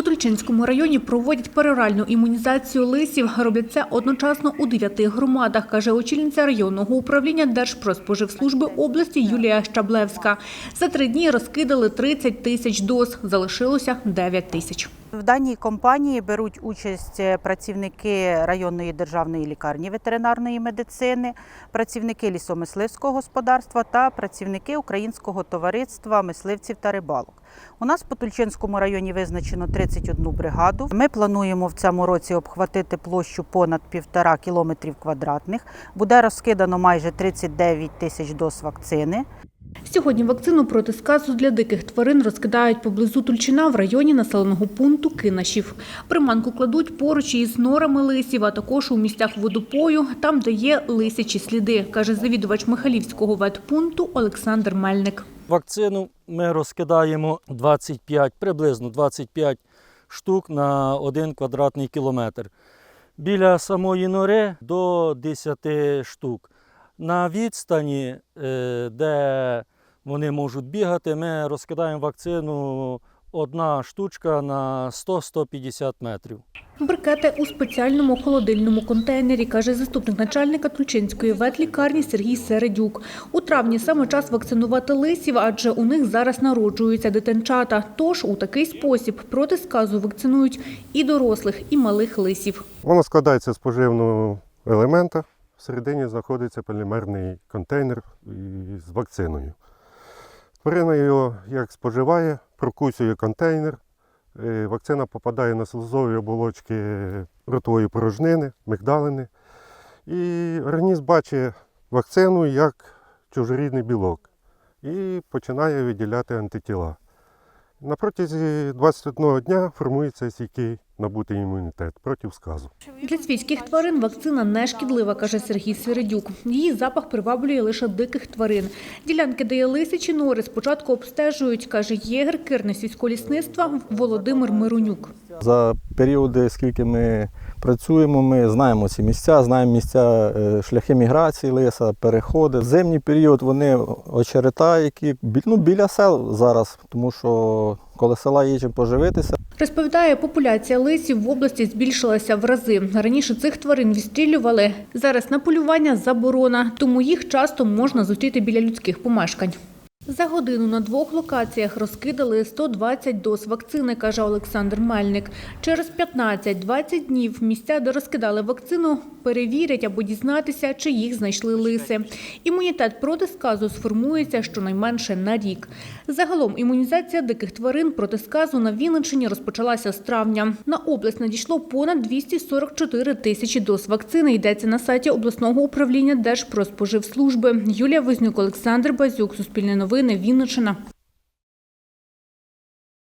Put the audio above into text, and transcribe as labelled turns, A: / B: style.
A: У Тульчинському районі проводять пероральну імунізацію лисів. Роблять це одночасно у дев'яти громадах, каже очільниця районного управління Держпродспоживслужби області Юлія Щаблевська. За три дні розкидали 30 тисяч доз, залишилося 9 тисяч.
B: В даній компанії беруть участь е, працівники районної державної лікарні ветеринарної медицини, працівники лісомисливського господарства та працівники Українського товариства мисливців та рибалок. У нас по Тульчинському районі визначено 31 бригаду. Ми плануємо в цьому році обхватити площу понад півтора кілометрів квадратних. Буде розкидано майже 39 тисяч доз вакцини.
A: Сьогодні вакцину проти сказу для диких тварин розкидають поблизу Тульчина в районі населеного пункту Кинашів. Приманку кладуть поруч із норами лисів, а також у місцях водопою, там, де є лисячі сліди, каже завідувач Михайлівського ветпункту Олександр Мельник.
C: Вакцину ми розкидаємо 25, приблизно 25 штук на 1 квадратний кілометр. Біля самої нори до 10 штук. На відстані, е, де вони можуть бігати, ми розкидаємо вакцину одна штучка на 100-150 метрів.
A: Брикети у спеціальному холодильному контейнері, каже заступник начальника Тульчинської ветлікарні Сергій Середюк. У травні саме час вакцинувати лисів, адже у них зараз народжуються дитинчата. Тож у такий спосіб проти сказу вакцинують і дорослих, і малих лисів.
D: Воно складається з поживного елемента. Всередині знаходиться полімерний контейнер з вакциною. Тварина його як споживає, прокусює контейнер. е, Вакцина попадає на слизові оболочки ротової порожнини, мигдалини. І організм бачить вакцину як чужорідний білок і починає виділяти антитіла. На протязі 21 дня формується стійкий набутий імунітет проти сказу.
A: Для свійських тварин вакцина не шкідлива, каже Сергій Середюк. Її запах приваблює лише диких тварин. Ділянки, де є лисячі нори, спочатку обстежують, каже єгер Кирне сільського лісництва Володимир Миронюк.
E: За періоди, скільки ми працюємо, ми знаємо ці місця, знаємо місця е, шляхи міграції лиса, переходи. В зимній період вони очерета, які ну, біля сел зараз, тому що коли села є чим поживитися,
A: Розповідає, популяція лисів в області збільшилася в рази. Раніше цих тварин відстрілювали. Зараз на полювання заборона, тому їх часто можна зустріти біля людських помешкань. За годину на двох локаціях розкидали 120 доз вакцини, каже Олександр Мельник. Через 15-20 днів місця, де розкидали вакцину, перевірять або дізнатися, чи їх знайшли лиси. Імунітет проти сказу сформується щонайменше на рік. Загалом імунізація диких тварин проти сказу на Вінниччині розпочалася з травня. На область надійшло понад 244 тисячі доз вакцини. Йдеться на сайті обласного управління Держпродспоживслужби. Юлія Вознюк, Олександр Базюк, Суспільне новини, Вінниччина.